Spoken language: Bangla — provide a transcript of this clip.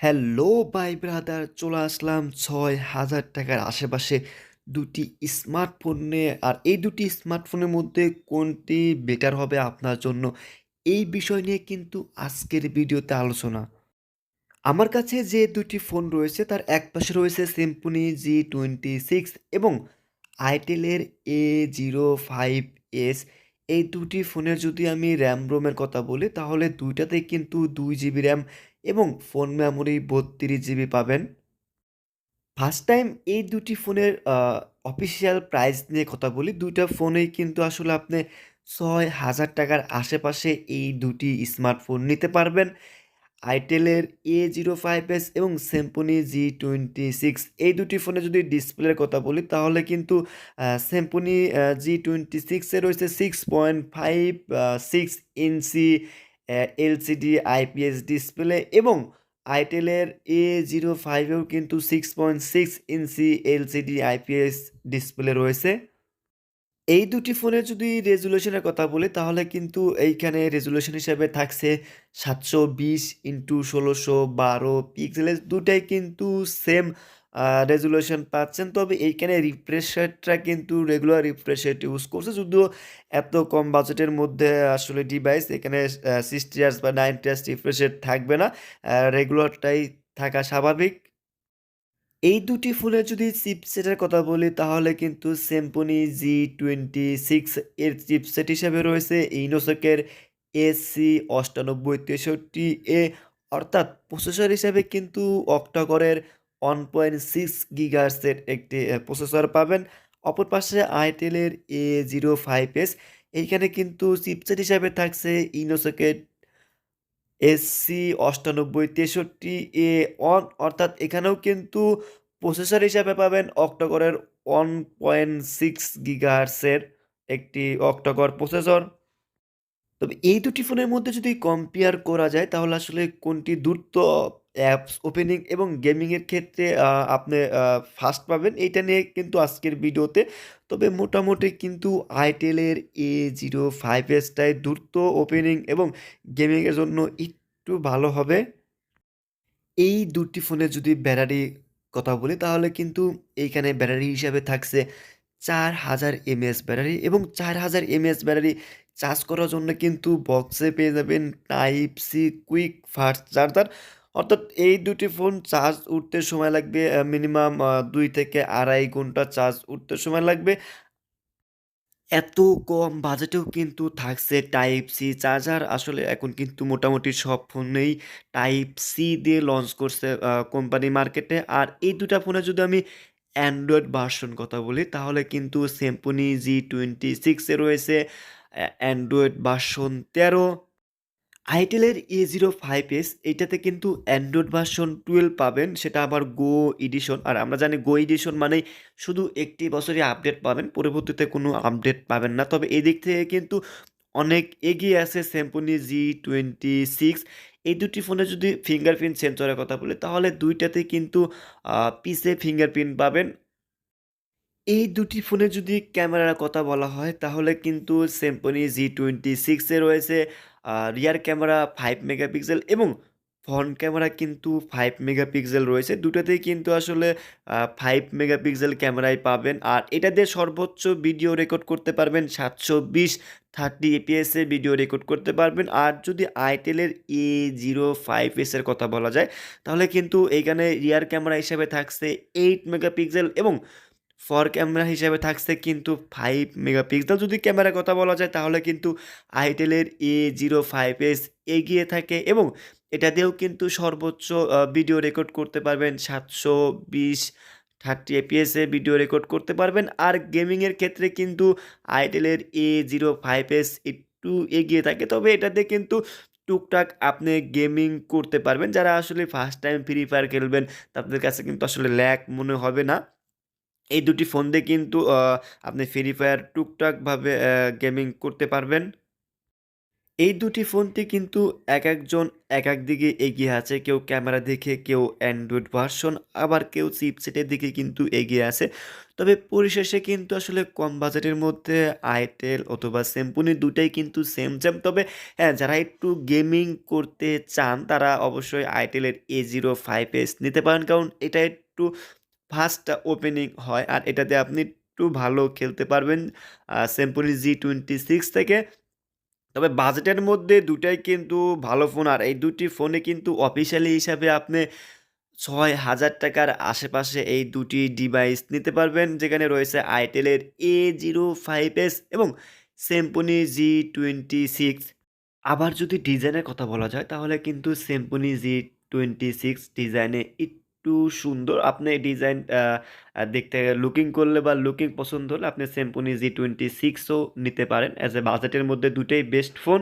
হ্যালো বাই ব্রাদার, চলে আসলাম ছয় হাজার টাকার আশেপাশে দুটি স্মার্টফোন নিয়ে। আর এই দুটি স্মার্টফোনের মধ্যে কোনটি বেটার হবে আপনার জন্য এই বিষয় নিয়ে কিন্তু আজকের ভিডিওতে আলোচনা। আমার কাছে যে দুটি ফোন রয়েছে, তার এক পাশে রয়েছে সিম্ফনি জি টোয়েন্টি সিক্স এবং আইটেলের এ জিরো ফাইভ এস এই দুটি ফোনের যদি আমি র্যাম রোমের কথা বলি, তাহলে দুইটাতেই কিন্তু দুই জিবি র্যাম এবং ফোন মেমোরি বত্রিশ জিবি পাবেন। ফার্স্ট টাইম এই দুটি ফোনের অফিসিয়াল প্রাইস নিয়ে কথা বলি, দুইটা ফোনেই কিন্তু আসলে আপনি ছয় হাজার টাকার আশেপাশে এই দুটি স্মার্টফোন নিতে পারবেন। আইটেলের এ জিরো ফাইভ এস এবং স্যামসনি জি টোয়েন্টি সিক্স এই দুটি ফোনে যদি ডিসপ্লের কথা বলি, তাহলে কিন্তু স্যামসনি জি টোয়েন্টি সিক্সে রয়েছে six point five six inch LCD IPS display এবং আইটেলের এ জিরো ফাইভেও কিন্তু six point six inch LCD IPS display রয়েছে। এই দুটি ফোনের যদি রেজুলেশনের কথা বলি, তাহলে কিন্তু এইখানে রেজুলেশন হিসেবে থাকছে সাতশো বিশ ইন্টু ষোলোশো বারো পিক্সেলের দুটাই কিন্তু সেম রেজুলেশন পাচ্ছেন। তবে এইখানে রিফ্রেশ রেটটা কিন্তু রেগুলার রিফ্রেশ রেট ইউজ করছে। যদিও এত কম বাজেটের মধ্যে আসলে ডিভাইস এখানে সিক্সটি ইয়ার্স বা নাইনটি ইয়ার্স রিফ্রেশ রেট থাকবে না। রেগুলারটাই থাকা স্বাভাবিক। এই দুটি ফোনের যদি চিপসেটের কথা বলি, তাহলে কিন্তু স্যামসনি জি টোয়েন্টি সিক্স এর চিপসেট হিসেবে রয়েছে। ইনোসকের এসি অষ্টানব্বই তেষট্টি এ অর্থাৎ প্রসেসর হিসেবে কিন্তু অক্টাকরের ওয়ান পয়েন্ট সিক্স গিগার্সের একটি প্রসেসর পাবেন। অপর পাশে আইটেলের এ জিরো ফাইভ এস এইখানে কিন্তু চিপসেট হিসাবে থাকছে ইনোসকের এসসি অষ্টানব্বই তেষট্টি এ অন অর্থাৎ এখানেও কিন্তু প্রসেসর হিসাবে পাবেন অক্টোকরের ওয়ান পয়েন্ট সিক্স গিগাহার্সের একটি অক্টোকর প্রসেসর তবে এই দুটি ফোনের মধ্যে যদি কম্পেয়ার করা যায়, তাহলে আসলে কোনটি দ্রুত অ্যাপস ওপেনিং এবং গেমিংয়ের ক্ষেত্রে আপনি ফার্স্ট পাবেন। এইটা নিয়ে কিন্তু আজকের ভিডিওতে। তবে মোটামুটি কিন্তু আইটেলের এ জিরো ফাইভ এসটাই দ্রুত ওপেনিং এবং গেমিংয়ের জন্য একটু ভালো হবে। এই দুটি ফোনে যদি ব্যাটারি কথা বলি, তাহলে কিন্তু এইখানে ব্যাটারি হিসাবে থাকছে চার হাজার এমএএস ব্যাটারি এবং চার হাজার এমএএস ব্যাটারি চার্জ করার জন্য কিন্তু বক্সে পেয়ে যাবেন type C quick fast charger অর্থাৎ এই দুটি ফোন চার্জ উঠতে সময় লাগবে মিনিমাম দুই থেকে আড়াই ঘণ্টা চার্জ উঠতে সময় লাগবে। এত কম বাজেটেও কিন্তু থাকছে টাইপ সি চার্জার আসলে এখন কিন্তু মোটামুটি সব ফোনেই টাইপ সি দিয়ে লঞ্চ করছে কোম্পানি মার্কেটে আর এই দুটা ফোনে যদি আমি অ্যান্ড্রয়েড ভার্সন কথা বলি, তাহলে কিন্তু স্যামসনি জি টোয়েন্টি সিক্সে রয়েছে অ্যান্ড্রয়েড ভার্সন তেরো। আইটেলের এ জিরো ফাইভ এস এইটাতে কিন্তু অ্যান্ড্রয়েড ভার্সন টুয়েলভ পাবেন, সেটা আবার গো এডিশন আর আমরা জানি গো এডিশন মানেই শুধু একটি বছরই আপডেট পাবেন, পরবর্তীতে কোনো আপডেট পাবেন না। তবে এই দিক থেকে কিন্তু অনেক এগিয়ে আছে স্যামসনি জি টোয়েন্টি সিক্স এই দুটি ফোনে যদি ফিঙ্গারপ্রিন্ট সেন্সরের কথা বলি, তাহলে দুইটাতে কিন্তু পিসে ফিঙ্গারপ্রিন্ট পাবেন। এই দুটি ফোনে যদি ক্যামেরার কথা বলা হয়, তাহলে কিন্তু স্যামসনি জি টোয়েন্টি সিক্সে রয়েছে রিয়ার ক্যামেরা ফাইভ মেগাপিক্সেল এবং ফ্রন্ট ক্যামেরা কিন্তু ফাইভ মেগাপিক্সেল রয়েছে। দুটোতেই কিন্তু আসলে ফাইভ মেগাপিক্সেল ক্যামেরাই পাবেন। আর এটা দিয়ে সর্বোচ্চ ভিডিও রেকর্ড করতে পারবেন সাতশো বিশ থার্টি এপিএসের ভিডিও রেকর্ড করতে পারবেন। আর যদি আইটেলের এ জিরো ফাইভ এসের কথা বলা যায়, তাহলে কিন্তু এইখানে রিয়ার ক্যামেরা হিসেবে থাকছে এইট মেগাপিক্সেল এবং ফর ক্যামেরা হিসেবে থাকছে কিন্তু ফাইভ মেগাপিক্সেল যদি ক্যামেরার কথা বলা যায়, তাহলে কিন্তু আইটেলের এ জিরো ফাইভ এস এগিয়ে থাকে এবং এটা দিয়েও কিন্তু সর্বোচ্চ ভিডিও রেকর্ড করতে পারবেন। সাতশো বিশ থার্টি এপিএসে ভিডিও রেকর্ড করতে পারবেন। আর গেমিংয়ের ক্ষেত্রে কিন্তু আইটেলের এ জিরো ফাইভ এস একটু এগিয়ে থাকে। তবে এটাতে কিন্তু টুকটাক আপনি গেমিং করতে পারবেন। যারা আসলে ফার্স্ট টাইম ফ্রি ফায়ার খেলবেন, তাদের কাছে কিন্তু আসলে ল্যাক মনে হবে না। এই দুটি ফোন দিয়ে কিন্তু আপনি ফ্রি ফায়ার টুকটাকভাবে গেমিং করতে পারবেন। এই দুটি ফোনটি কিন্তু এক একজন এক এক দিকে এগিয়ে আছে। কেউ ক্যামেরা দেখে, কেউ অ্যান্ড্রয়েড ভার্সন আবার কেউ চিপসেটের দিকে কিন্তু এগিয়ে আছে। তবে পরিশেষে কিন্তু আসলে কম বাজেটের মধ্যে আইটেল অথবা স্যামসুংয়ের দুটাই কিন্তু সেম সেম তবে হ্যাঁ যারা একটু গেমিং করতে চান, তারা অবশ্যই আইটেলের এ জিরো ফাইভ এস নিতে পারেন। কারণ এটা একটু ফাস্ট ওপেনিং হয়। আর এটাতে আপনি একটু ভালো খেলতে পারবেন স্যামসুং জি টোয়েন্টি সিক্স থেকে। তবে বাজেটের মধ্যে দুটাই কিন্তু ভালো ফোন। আর এই দুটি ফোনে কিন্তু অফিসিয়ালি হিসাবে আপনি ছয় হাজার টাকার আশেপাশে এই দুটি ডিভাইস নিতে পারবেন, যেখানে রয়েছে আইটেলের এ জিরো ফাইভ এস এবং সেম্পনি জি টোয়েন্টি সিক্স আবার যদি ডিজাইনের কথা বলা যায়, তাহলে কিন্তু সেম্পনি জি টোয়েন্টি সিক্স ডিজাইনে একটু সুন্দর। আপনি ডিজাইন দেখতে লুকিং করলে বা লুকিং পছন্দ হলে আপনি সেম্পনি জি টোয়েন্টি সিক্সও নিতে পারেন। অ্যাজ এ বাজেটের মধ্যে দুটোই বেস্ট ফোন